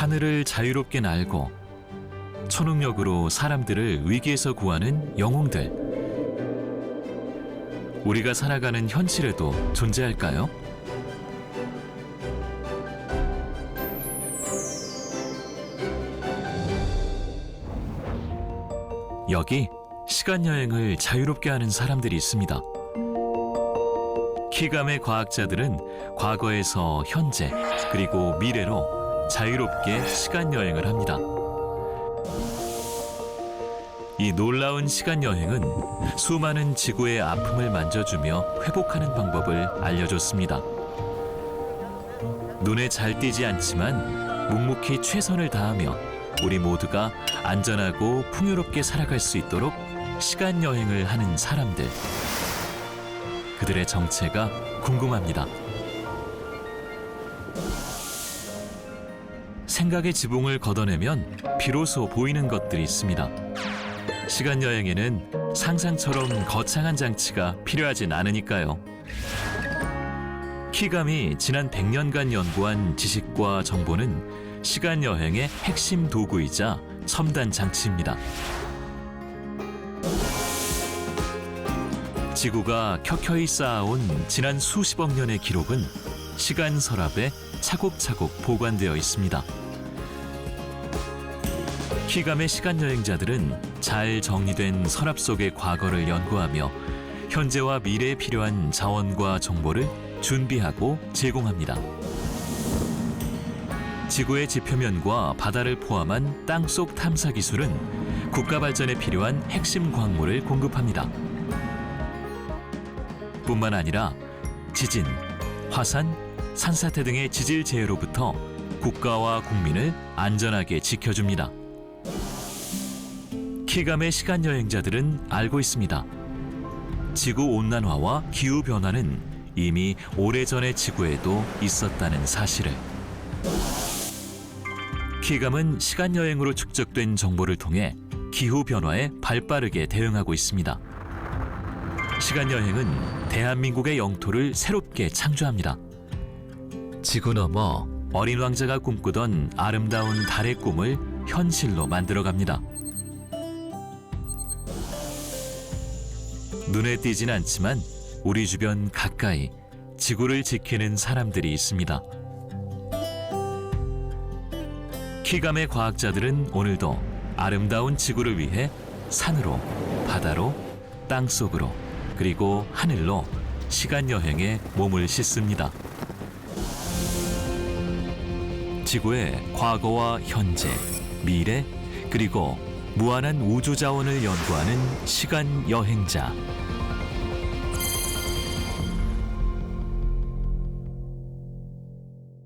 하늘을 자유롭게 날고 초능력으로 사람들을 위기에서 구하는 영웅들. 우리가 살아가는 현실에도 존재할까요? 여기 시간 여행을 자유롭게 하는 사람들이 있습니다. 키감의 과학자들은 과거에서 현재 그리고 미래로 자유롭게 시간 여행을 합니다. 이 놀라운 시간 여행은 수많은 지구의 아픔을 만져주며 회복하는 방법을 알려줬습니다. 눈에 잘 띄지 않지만 묵묵히 최선을 다하며 우리 모두가 안전하고 풍요롭게 살아갈 수 있도록 시간 여행을 하는 사람들. 그들의 정체가 궁금합니다. 생각의 지붕을 걷어내면 비로소 보이는 것들이 있습니다. 시간 여행에는 상상처럼 거창한 장치가 필요하진 않으니까요. 키감이 지난 100년간 연구한 지식과 정보는 시간 여행의 핵심 도구이자 첨단 장치입니다. 지구가 켜켜이 쌓아온 지난 수십억 년의 기록은 시간 서랍에 차곡차곡 보관되어 있습니다. 키감의 시간 여행자들은 잘 정리된 서랍 속의 과거를 연구하며 현재와 미래에 필요한 자원과 정보를 준비하고 제공합니다. 지구의 지표면과 바다를 포함한 땅속 탐사 기술은 국가 발전에 필요한 핵심 광물을 공급합니다. 뿐만 아니라 지진, 화산, 산사태 등의 지질 재해로부터 국가와 국민을 안전하게 지켜줍니다. 키감의 시간 여행자들은 알고 있습니다. 지구 온난화와 기후 변화는 이미 오래전의 지구에도 있었다는 사실을. 키감은 시간 여행으로 축적된 정보를 통해 기후 변화에 발빠르게 대응하고 있습니다. 시간 여행은 대한민국의 영토를 새롭게 창조합니다. 지구 너머 어린 왕자가 꿈꾸던 아름다운 달의 꿈을 현실로 만들어 갑니다. 눈에 띄진 않지만 우리 주변 가까이 지구를 지키는 사람들이 있습니다. 키감의 과학자들은 오늘도 아름다운 지구를 위해 산으로, 바다로, 땅 속으로, 그리고 하늘로 시간 여행에 몸을 싣습니다. 지구의 과거와 현재, 미래, 그리고 무한한 우주 자원을 연구하는 시간 여행자.